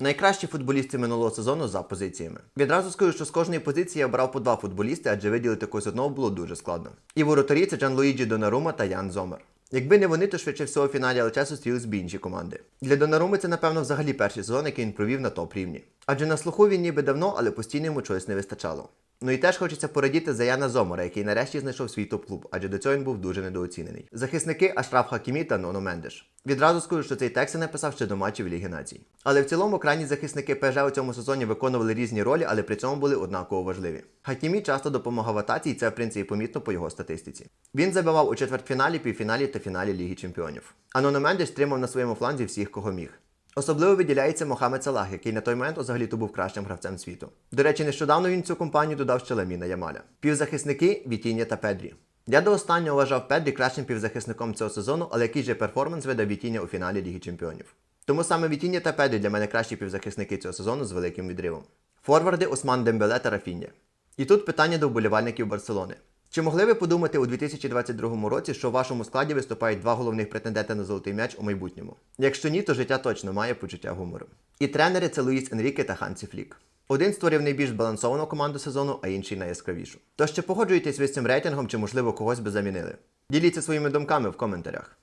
Найкращі футболісти минулого сезону за позиціями. Відразу скажу, що з кожної позиції я брав по два футболісти, адже виділити когось одного було дуже складно. І воротарі це Джан Луїджі Донарума та Ян Зомер. Якби не вони, то швидше всього в фіналі часу зустрілись б інші команди. Для Донаруми це, напевно, взагалі перший сезон, який він провів на топ рівні. Адже на слуху він ніби давно, але постійно йому чогось не вистачало. Ну і теж хочеться порадіти за Яна Зомора, який нарешті знайшов свій топ-клуб, адже до цього він був дуже недооцінений. Захисники Ашраф Хакімі та Ноно Мендеш. Відразу скажу, що цей текст я написав ще до матчів Ліги Націй. Але в цілому крайні захисники ПЖ у цьому сезоні виконували різні ролі, але при цьому були однаково важливі. Хакімі часто допомагав в атаці, і це в принципі помітно по його статистиці. Він забивав у четвертьфіналі, півфіналі та фіналі Ліги Чемпіонів. А Ноно Мендеш тримав на своєму фланзі всіх, кого міг. Особливо виділяється Мохамед Салах, який на той момент взагалі-то був кращим гравцем світу. До речі, нещодавно він цю компанію додав ще Ламіна Ямаля. Півзахисники Вітіння та Педрі. Я до останнього вважав Педрі кращим півзахисником цього сезону, але який же перформанс видав Вітіння у фіналі Ліги Чемпіонів. Тому саме Вітіння та Педрі для мене кращі півзахисники цього сезону з великим відривом. Форварди Осман Дембеле та Рафіння. І тут питання до вболівальників Барселони. Чи могли ви подумати у 2022 році, що в вашому складі виступають два головних претенденти на золотий м'яч у майбутньому? Якщо ні, то життя точно має почуття гумору. І тренери це Луїс Енріке та Хансі Флік. Один створив найбільш збалансовану команду сезону, а інший найяскравішу. Тож чи погоджуєтесь ви з цим рейтингом, чи можливо когось би замінили? Діліться своїми думками в коментарях.